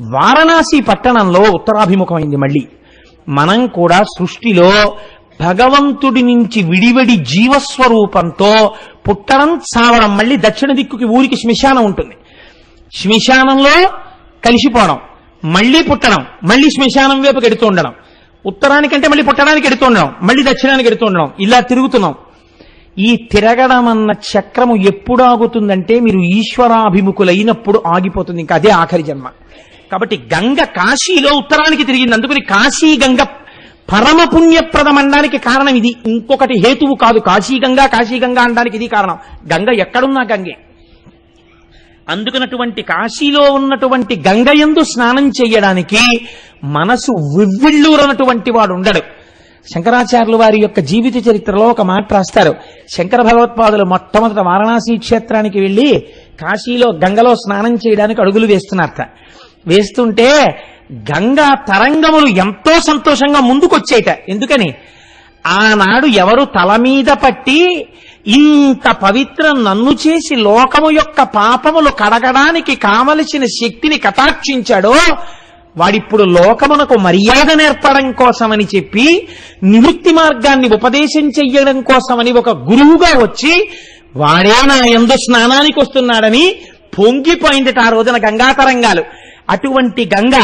వారణాసి పట్టణంలో ఉత్తరాభిముఖమైంది మళ్ళీ. మనం కూడా సృష్టిలో భగవంతుడి నుంచి విడివడి జీవస్వరూపంతో పుట్టడం చావడం మళ్ళీ దక్షిణ దిక్కుకి ఊరికి శ్మశానం ఉంటుంది. శ్మశానంలో కలిసిపోవడం మళ్ళీ పుట్టడం మళ్ళీ శ్మశానం వైపు ఎడుతూ ఉండడం. ఉత్తరానికంటే మళ్ళీ పుట్టడానికి ఎడుతూ ఉండడం మళ్ళీ దక్షిణానికి ఎడుతూ ఉండడం. ఇలా తిరుగుతున్నాం. ఈ తిరగడం అన్న చక్రము ఎప్పుడు ఆగుతుందంటే మీరు ఈశ్వరాభిముఖులైనప్పుడు ఆగిపోతుంది. ఇంకా అదే ఆఖరి జన్మ. కాబట్టి గంగ కాశీలో ఉత్తరానికి తిరిగింది. అందుకని కాశీ గంగ పరమ పుణ్యప్రదం అనడానికి కారణం ఇది. ఇంకొకటి హేతువు కాదు. కాశీ గంగా కాశీ గంగా అనడానికి ఇది కారణం. గంగ ఎక్కడున్నా గంగే. అందుకనటువంటి కాశీలో ఉన్నటువంటి గంగ ఎందు స్నానం చేయడానికి మనసు వివ్విళ్ళూరనటువంటి వాడు ఉండడు. శంకరాచార్యులు వారి యొక్క జీవిత చరిత్రలో ఒక మాట రాస్తారు. శంకర భగవత్పాదులు మొట్టమొదట వారణాసి క్షేత్రానికి వెళ్ళి కాశీలో గంగలో స్నానం చేయడానికి అడుగులు వేస్తున్నారట. వేస్తుంటే గంగా తరంగములు ఎంతో సంతోషంగా ముందుకొచ్చేట. ఎందుకని? ఆనాడు ఎవరు తల మీద పట్టి ఇంత పవిత్ర నన్ను చేసి లోకము యొక్క పాపములు కడగడానికి కావలసిన శక్తిని కటాక్షించాడో వాడిప్పుడు లోకమునకు మర్యాద నేర్పడం కోసమని చెప్పి నివృత్తి మార్గాన్ని ఉపదేశం చెయ్యడం కోసమని ఒక గురువుగా వచ్చి వాడే నా ఎందు స్నానానికి వస్తున్నాడని పొంగిపోయిందట ఆ రోజున గంగా తరంగాలు. అటువంటి గంగ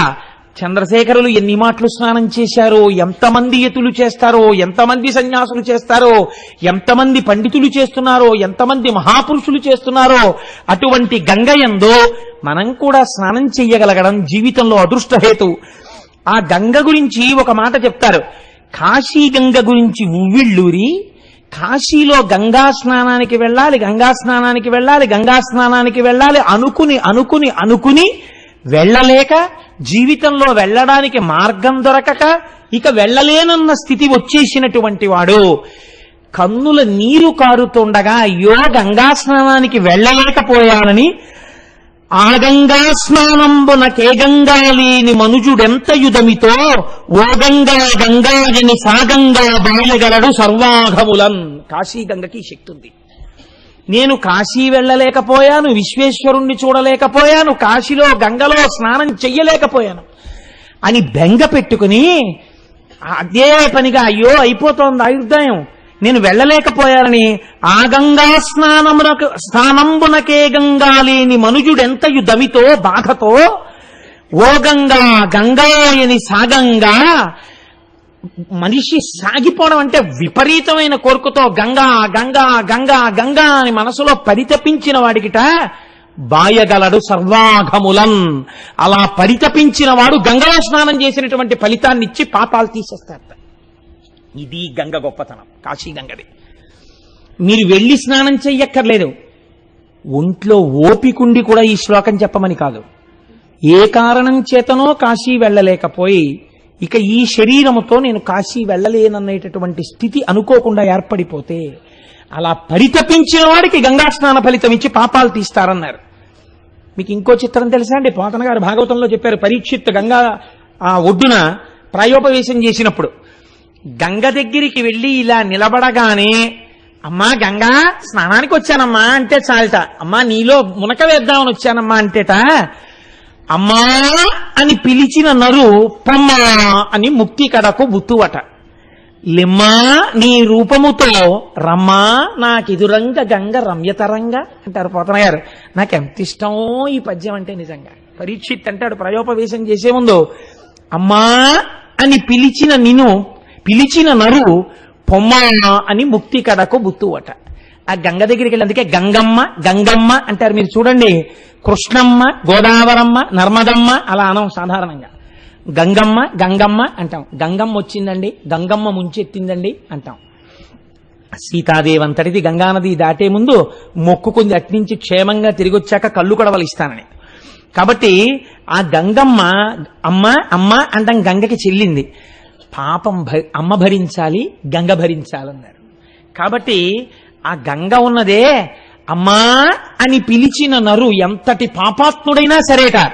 చంద్రశేఖరులు ఎన్ని మాటలు స్నానం చేశారో ఎంతమంది యతులు చేస్తారో ఎంతమంది సన్యాసులు చేస్తారో ఎంతమంది పండితులు చేస్తున్నారో ఎంతమంది మహాపురుషులు చేస్తున్నారో అటువంటి గంగ ఎందో మనం కూడా స్నానం చెయ్యగలగడం జీవితంలో అదృష్టహేతు. ఆ గంగ గురించి ఒక మాట చెప్తారు. కాశీ గంగ గురించి ఉవ్విళ్ళూరి కాశీలో గంగా స్నానానికి వెళ్ళాలి గంగా స్నానానికి వెళ్ళాలి గంగా స్నానానికి వెళ్ళాలి అనుకుని అనుకుని అనుకుని వెళ్ళలేక జీవితంలో వెళ్ళడానికి మార్గం దొరకక ఇక వెళ్ళలేనన్న స్థితి వచ్చేసినటువంటి వాడు కన్నుల నీరు కారుతుండగా అయ్యో గంగా స్నానానికి వెళ్ళలేకపోయానని ఆ గంగా స్నానంబున కేగంగా లేని మనుజుడెంత యుధమితో ఓ గంగా గంగాజని సాగంగా బాయగలడు సర్వాఘములన్. కాశీ గంగకి శక్తి ఉంది నేను కాశీ వెళ్ళలేకపోయాను విశ్వేశ్వరుణ్ణి చూడలేకపోయాను కాశీలో గంగలో స్నానం చెయ్యలేకపోయాను అని బెంగ పెట్టుకుని అదే పనిగా అయ్యో అయిపోతోంది ఆయుర్దాయం. నేను వెళ్ళలేకపోయానని ఆ గంగా స్నానమునకు స్నానంబునకే గంగా లేని మనుజుడెంతయు దమితో బాధతో ఓ గంగా గంగాయని సాగంగా మనిషి సాగిపోవడం అంటే విపరీతమైన కోరికతో గంగా గంగా గంగా గంగా అని మనసులో పరితపించిన వాడికిట బాయగలడు సర్వాఘములన్. అలా పరితపించిన వాడు గంగలో స్నానం చేసినటువంటి ఫలితాన్ని ఇచ్చి పాపాలు తీసేస్తారు ఇది గంగ గొప్పతనం కాశీ గంగది. మీరు వెళ్ళి స్నానం చెయ్యక్కర్లేదు. ఒంట్లో ఓపికుండి కూడా ఈ శ్లోకం చెప్పమని కాదు. ఏ కారణం చేతనో కాశీ వెళ్ళలేకపోయి ఇక ఈ శరీరముతో నేను కాశీ వెళ్ళలేననేటటువంటి స్థితి అనుకోకుండా ఏర్పడిపోతే అలా పరితపించిన వాడికి గంగా స్నాన ఫలితం ఇచ్చి పాపాలు తీస్తారన్నారు. మీకు ఇంకో చిత్రం తెలుసా అండి? పోతన గారు భాగవతంలో చెప్పారు పరీక్షిత్ గంగా ఆ ఒడ్డున ప్రాయోపవేశం చేసినప్పుడు గంగ దగ్గరికి వెళ్ళి ఇలా నిలబడగానే అమ్మా గంగా స్నానానికి వచ్చానమ్మా అంటే చాలట. అమ్మా నీలో మునక వేద్దామని వచ్చానమ్మా అంటేట అమ్మా అని పిలిచిన నరు పమ్మా అని ముక్తి కడకు బుత్తువట. లిమ్మా నీ రూపముతో రమ్మా నాకెదురంగ గంగ రమ్యతరంగా అంటారు పోతన నాకు ఎంత ఇష్టమో ఈ పద్యం అంటే నిజంగా. పరీక్షిత్ అంటాడు ప్రయోపవేశం చేసే ముందు అమ్మా అని పిలిచిన నిను పిలిచిన నరు పొమ్మా అని ముక్తి కడకు బుత్తువట. ఆ గంగ దగ్గరికి వెళ్ళి అందుకే గంగమ్మ గంగమ్మ అంటారు మీరు చూడండి. కృష్ణమ్మ గోదావరమ్మ నర్మదమ్మ అలా అనం సాధారణంగా. గంగమ్మ గంగమ్మ అంటాం. గంగమ్మ వచ్చిందండి గంగమ్మ ముంచెత్తిందండి అంటాం. సీతాదేవి అంతటిది గంగానది దాటే ముందు మొక్కుకుంది. అట్నుంచి క్షేమంగా తిరిగి వచ్చాక కళ్ళు కడవలు ఇస్తానని. కాబట్టి ఆ గంగమ్మ అమ్మ అమ్మ అంటాం గంగకి చెల్లింది. పాపం భ- అమ్మ భరించాలి గంగ భరించాలన్నారు. కాబట్టి ఆ గంగ ఉన్నదే. అమ్మా అని పిలిచిన నరు ఎంతటి పాపాత్ముడైనా సరేట.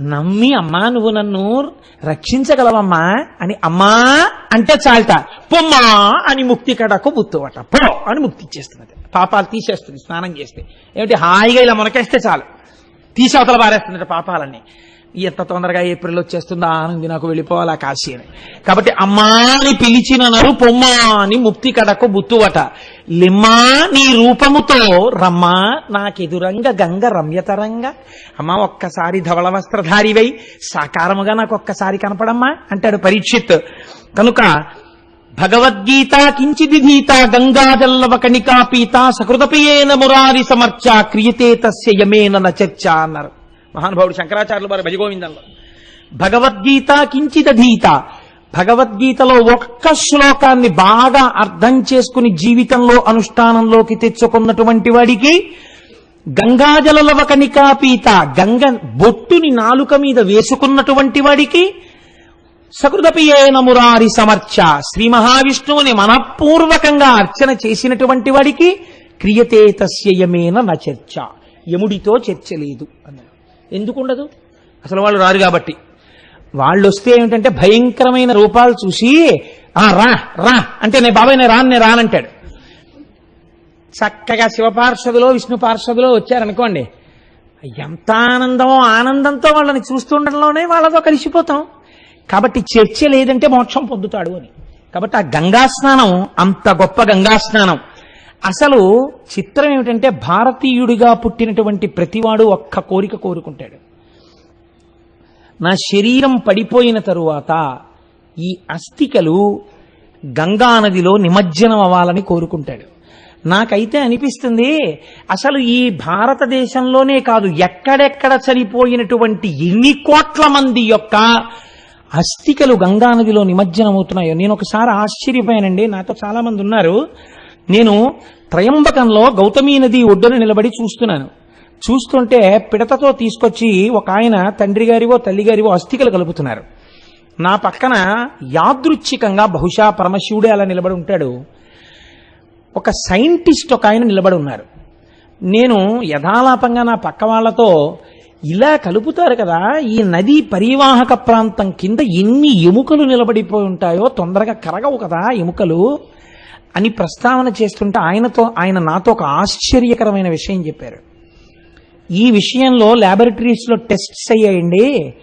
నమ్మి అమ్మా నువ్వు నన్ను రక్షించగలవమ్మా అని అమ్మా అంటే చాలట. పొమ్మా అని ముక్తి కడకు బుత్తువట పో అని ముక్తి ఇచ్చేస్తున్నది. పాపాలు తీసేస్తుంది స్నానం చేస్తే. ఏమిటి హాయిగా ఇలా మునకేస్తే చాలు. తీసి అవతల పారేస్తుందట పాపాలన్నీ. ఎంత తొందరగా ఏప్రిల్ వచ్చేస్తుందో ఆనంది నాకు వెళ్ళిపోవాలా కాశీ అని కాబట్టి అమ్మా అని పిలిచిన నరు పొమ్మా అని ముక్తి కడకు బుత్తువట. లిమ్మా నీ రూపముతో రమ్మా నాకెదురంగ గంగ రమ్యతరంగ అమ్మా ఒక్కసారి ధవళ వస్త్రధారివై సాకారముగా నాకు ఒక్కసారి కనపడమ్మా అంటాడు పరీక్షిత్. కనుక భగవద్గీత కించిదిధీత గంగాజల్లవ కణికా పీత సకృతపియేన మురారి సమర్చ క్రియతే తస్య యమేన నచర్చ అన్నారు. మహానుభావుడు శంకరాచార్యులు వారి భజగోవిందంలో. భగవద్గీత కించిదధీత భగవద్గీతలో ఒక్క శ్లోకాన్ని బాగా అర్థం చేసుకుని జీవితంలో అనుష్ఠానంలోకి తెచ్చుకున్నటువంటి వాడికి గంగాజలలవకనికా పీత గంగ బొట్టుని నాలుక మీద వేసుకున్నటువంటి వాడికి సకృదపియేన మురారి సమర్చ శ్రీ మహావిష్ణువుని మనపూర్వకంగా అర్చన చేసినటువంటి వాడికి క్రియతే తస్యయమేన న చర్చ. యముడితో చర్చ లేదు ఎందుకు ఎందుకుండదు? అసలు వాళ్ళు రారు కాబట్టి. వాళ్ళు వస్తే ఏమిటంటే భయంకరమైన రూపాలు చూసి ఆ రా రా అంటే నేను బాబాయ్ నేను రాను నేను రానంటాడు. చక్కగా శివపార్షదులో విష్ణు పార్షదులో వచ్చారనుకోండి ఎంత ఆనందమో ఆనందంతో వాళ్ళని చూస్తుండడంలోనే వాళ్ళతో కలిసిపోతాం. కాబట్టి చర్చ లేదంటే మోక్షం పొందుతాడు అని. కాబట్టి ఆ గంగా స్నానం అంత గొప్ప గంగా స్నానం అసలు చిత్రం ఏమిటంటే భారతీయుడిగా పుట్టినటువంటి ప్రతివాడు ఒక్క కోరిక కోరుకుంటాడు. నా శరీరం పడిపోయిన తరువాత ఈ అస్థికలు గంగా నదిలో నిమజ్జనం అవ్వాలని కోరుకుంటాడు. నాకైతే అనిపిస్తుంది అసలు ఈ భారతదేశంలోనే కాదు ఎక్కడెక్కడ చనిపోయినటువంటి ఎన్ని కోట్ల మంది యొక్క అస్థికలు గంగా నదిలో నిమజ్జనం అవుతున్నాయో నేను ఒకసారి ఆశ్చర్యపోయానండి నాతో చాలా మంది ఉన్నారు. నేను త్రయంబకంలో గౌతమీ నది ఒడ్డున నిలబడి చూస్తున్నాను. చూస్తుంటే పిడతతో తీసుకొచ్చి ఒక ఆయన తండ్రి గారివో తల్లి గారివో అస్థికలు కలుపుతున్నారు. నా పక్కన యాదృచ్ఛికంగా బహుశా పరమశివుడే అలా నిలబడి ఉంటాడు. ఒక సైంటిస్ట్ ఒక ఆయన నిలబడి ఉన్నారు. నేను యథాలాపంగా నా పక్క వాళ్ళతో ఇలా కలుపుతారు కదా ఈ నది పరివాహక ప్రాంతం కింద ఎన్ని ఎముకలు నిలబడిపోయి ఉంటాయో తొందరగా కరగవు కదా ఎముకలు. అని ప్రస్తావన చేస్తుంటే ఆయనతో ఆయన నాతో ఒక ఆశ్చర్యకరమైన విషయం చెప్పారు. ఈ విషయంలో ల్యాబొరేటరీస్లో టెస్ట్స్ అయ్యాయండి.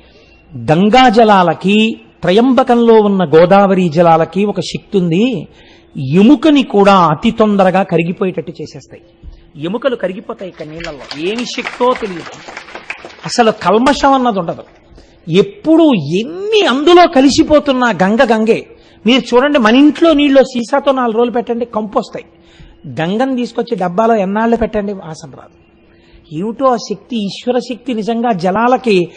గంగా జలాలకి త్రయంబకంలో ఉన్న గోదావరి జలాలకి ఒక శక్తి ఉంది ఎముకని కూడా అతి తొందరగా కరిగిపోయేటట్టు చేసేస్తాయి. ఎముకలు కరిగిపోతాయి ఇక్కడ నీళ్ళల్లో. ఏమి శక్తో తెలియదు. అసలు కల్మషం అన్నది ఉండదు. ఎప్పుడు ఎన్ని అందులో కలిసిపోతున్నా గంగ గంగే మీరు చూడండి మన ఇంట్లో నీళ్ళు సీసాతో నాలుగు రోజులు పెట్టండి కంపు వస్తాయి. గంగని తీసుకొచ్చి డబ్బాలో ఎన్నాళ్ళు పెట్టండి వాసన రాదు. ఏమిటో ఆ శక్తి ఈశ్వర శక్తి నిజంగా జలాలకి